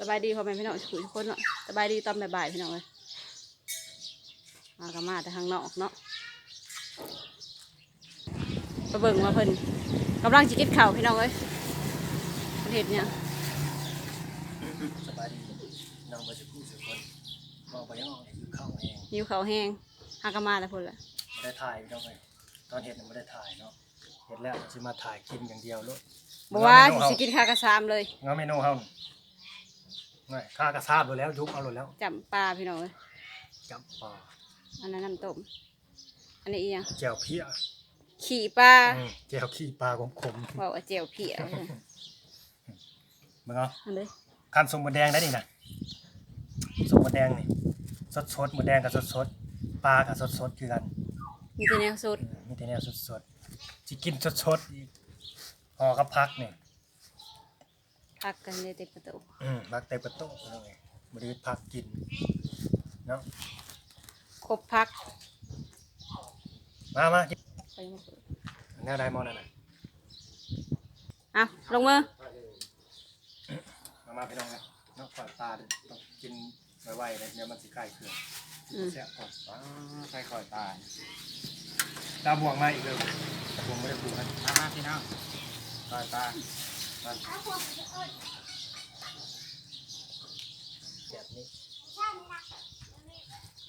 สบายดีพ่อแม่พี่น้องคุยทุกคนเนาะสบายดีตอนบ่ายๆพี่น้องเลยมากันมาแต่ทางนอกเนาะไปเบิ่งมาเพิ่นกำลังจิกิดข่าวพี่น้องเลยประเทศเนี่ยสบายดีน้องมาจะพูดสุดคนบอกไปยังออกอยู่เข้าเองหิวข้าวแห้งหากนมาแต่พุ่นละไม่ได้ถ่ายพี่น้องเลยตอนเห็ดน่ะไม่ได้ถ่ายเนาะเห็ดแล้วจะมาถ่ายกินอย่างเดียวลูกบอกว่าสิสิกินข้าวกระซามเลยเงาเมนูเฮา ไม่ข้ากระซาบเลยแล้วยุบเอาเลยแล้วจำปลาพี่น้องเลยจับปลาอันนั้นน้ำต้มอันนี้อีหยังแจ่วเพี้ยขี่ปลาอืมแจ่วขี้ปลาขมบอกว่าเจียวเพียๆมึงเอาอันเลยคันสมบูรแดงได้นี่นะสมบูรแดงนี่สดสดๆหมูแดงกับสดสดๆปลากับสดสดๆคือกันมีแต่แนวสดอืมมีแต่แนวสดสดๆสิกินสดสดๆอีกห่อกับพักเนี่ย พักกันในเต็มประตูอืมพักเตะประตูเอาไงบริวพักกินเนาะครบพักมามากินไปมาเปิดแนวไดมอนด์นั่นน่ะอะลงมือมามาพี่น้องนะเนาะฝ่าตาดิต้องกินไวๆเลยเดี๋ยวมันสิใกล้เครื่องอืมแซ่บก่อนป้าใครคอยตายตาบวงมาอีกเลยตาบวงไม่ได้บวงนะมามาพี่น้องต่อยปลาแบบนี้ ก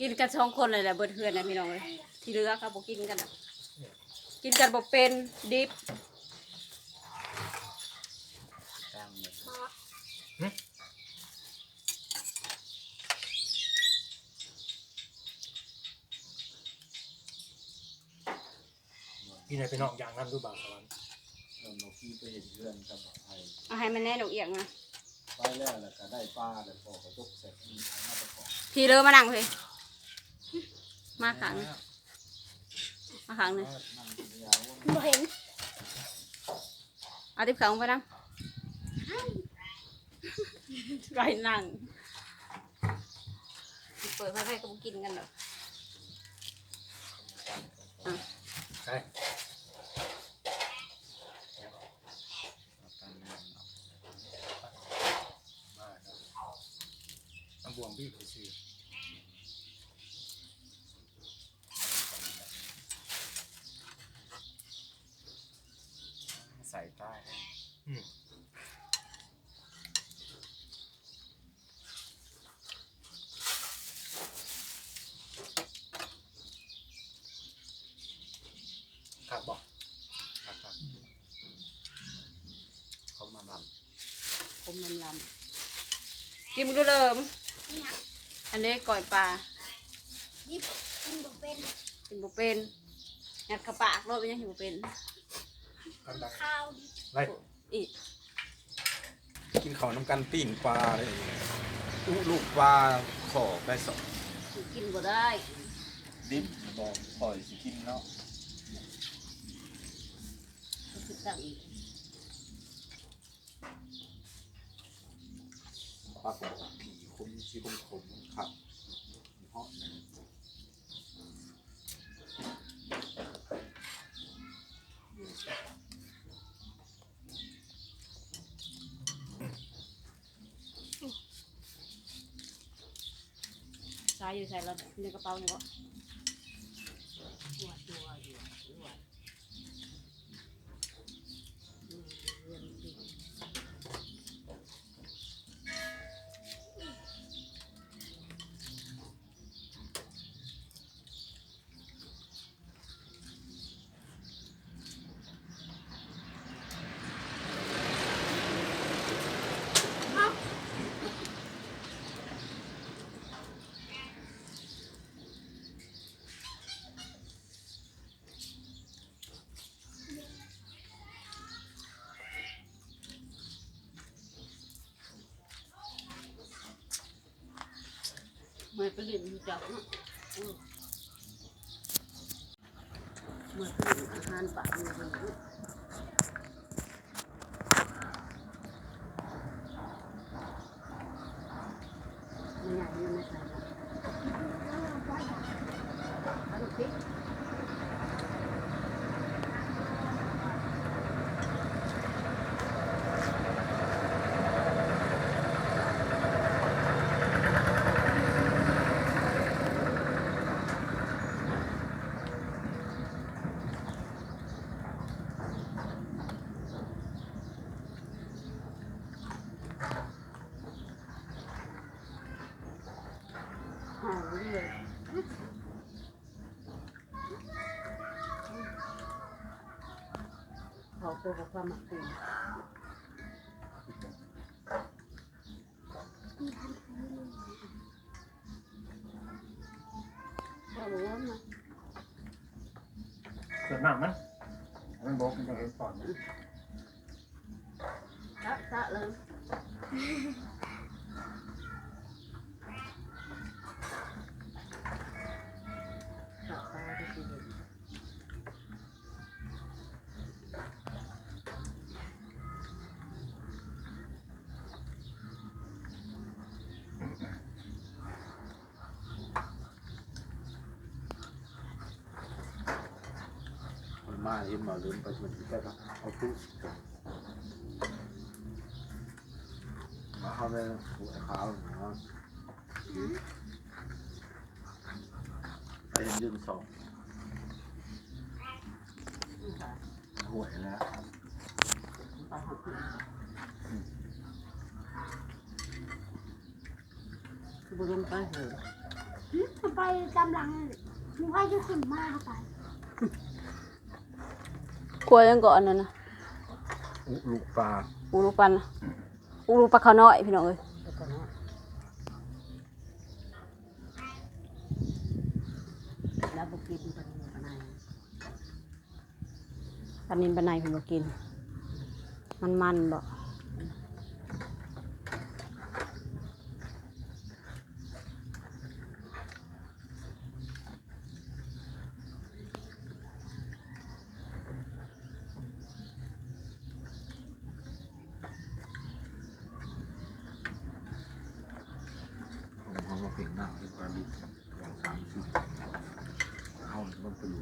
ินกันสองคนเลยแหละเบิดเพื่อนนะพี่น้องเลยที่เหลือครับบอกกินกันอะกินกันบอกเป็นดิบแต้มเลยไปนอกอย่างนั้นดูบ่าวสวรรค์ เราเราขี่ไปเห็นเพื่อนกับไทยเอาให้มันแน่นอกเอียงนะไปแล้วแล้วก็ได้ปลาแล้วพอกระตุกเสร็จมีทางมาประกอบพี่เลอมานั่งเลยมาขังมาขังเลยนั่งกินยาวบ่เห็นเอาติบขังไปนั่งไรนั่งเปิดไฟไฟก็บ่กินกันหรอก ใช่ ตามนั้นเนาะ มาเนาะ ตาบวงบี้ไปซื้อใส่ใต้อืมขาดบอกครับครับเขามาลผมมันลำกินมึงดูเริ่ม อันนี้ก่อยปลายิบกินบ่เป็นกินบุเป็นงัดกระปากโลดไปยังกินบุเป็นกันดังข้าวไรอีกำกินข้าวน้ำกันปิ้งปลาเลยอุลูกปลาขอได้สองกินบ่ได้ดิบบอกปล่อยสิกินเนาะคือตั้งอีกปลาขอ งผีคุ้มชีคุ้มขมขับเหาะสายอยู่ใส่แล้วในกระเป๋าเนี่ยวะไม่ไป เหมือนรู้จับเนาะอืมมาไปเรียนอาหารป่าเนี่ยมันรู้มันใหญ่มันไม่ใช่ละเอาลูกพริก เลยเขา ตัวกับความหมักตีนเขาบอกว่ามาส่วนหนักมันมันบอกมันจะเห็นก่อนนะซะซะเลย มันมาเห็นมาลืมไปมันกล้ปะเอาตู้มาเข้าไปหัวขาวนะไปยืนสองหวยแล้วคือบุรุษไปเหรอหึมันไปกำลังมึงว่าจะขึ้นมาเข้าไป ลัวยังก่อนนั่นนะอุลูกปลาอูรูปันน่ะอูรูปลาขาวน้อยพี่น้องเอ้ยแล้วบุกินปลานินปลาในปลานินปลาในผมบอกกิน มันมันๆบ่ ผมเขามาเพ่งหน้าที่ปลาดุกองสามสิบเอามันไปอยู่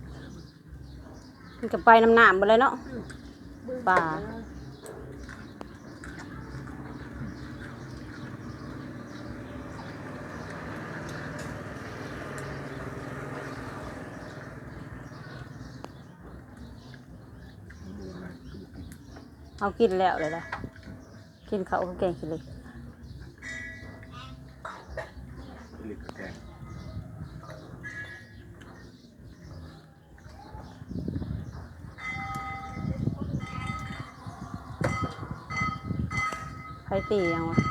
มันก็ไปน้ำหนามหมดเลยเนาะปลาเอากินแล้วเลยละกินเขากับแกงขี้เล็ก ใครตียังวะ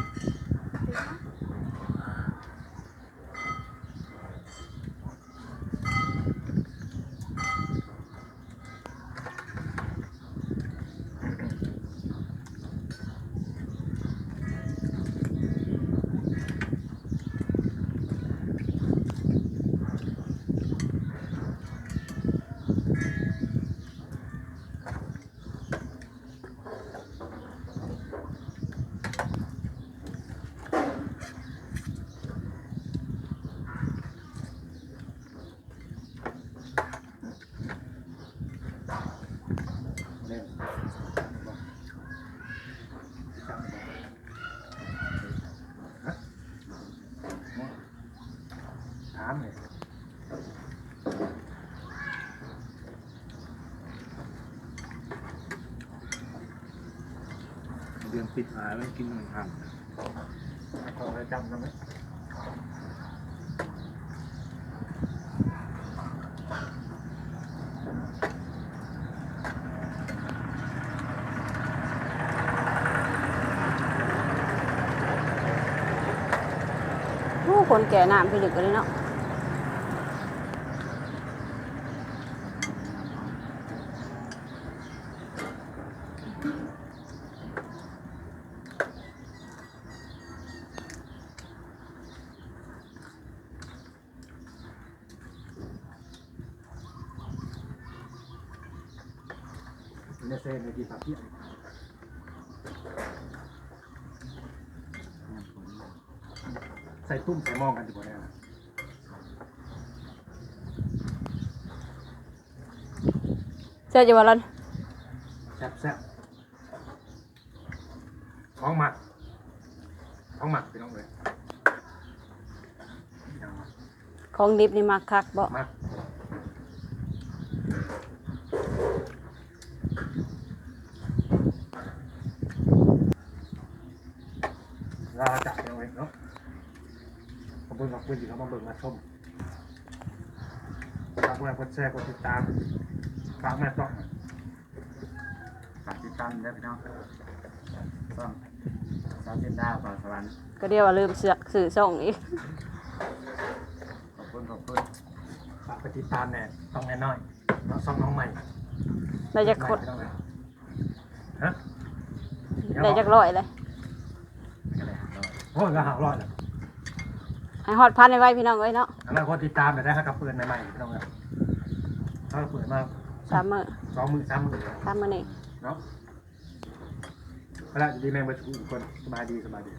ดือนปิดหายไม่กินมันหันขอไปจำนะไหมโอ้คนแก่น้ำพี่ลึกกันเลยเนาะ เนี่ยเซ่ในที่ปากเพี้ยนใส่ตุ้มใส่หมองกันดีกว่าแน่นะเชื่อจะว่าลันแซ่บแซ่บท้องหมักท้องหมักพี่น้องเลยยังหมักของดิบนี่มาคักบ่มัก ลาจับเอาไว้เนาะขอบคุณขอบคุณที่เขามาเบิ่งมาชมฝากไว้กดแชร์กดติดตามฝากแม่ต้องฝากติดตามด้วยพี่น้องซ่องสาวเส้นดาวก่อนสวรรค์ก็เดียวว่าลืมเสือกสื่อส่งอีกขอบคุณขอบคุณฝากไปติดตามแน่ต้องแน่น้อยน้องซ่องน้องใหม่ได้จากคนฮะได้จากร้อยเลยก็เลยก็โอ้ยก็หารอดแล้ว ให้ฮอดพันไว้พี่น้องเอ้ยเนาะอนาคตติดตามไปได้ครับกับปืนใหม่ๆพี่น้องครับถ้าเปิดมาสามมื้อสองมือสามมือสามมื้อนี่เนาะก็แล้วดีแม่งไปทุกคนสบายดีสบายดี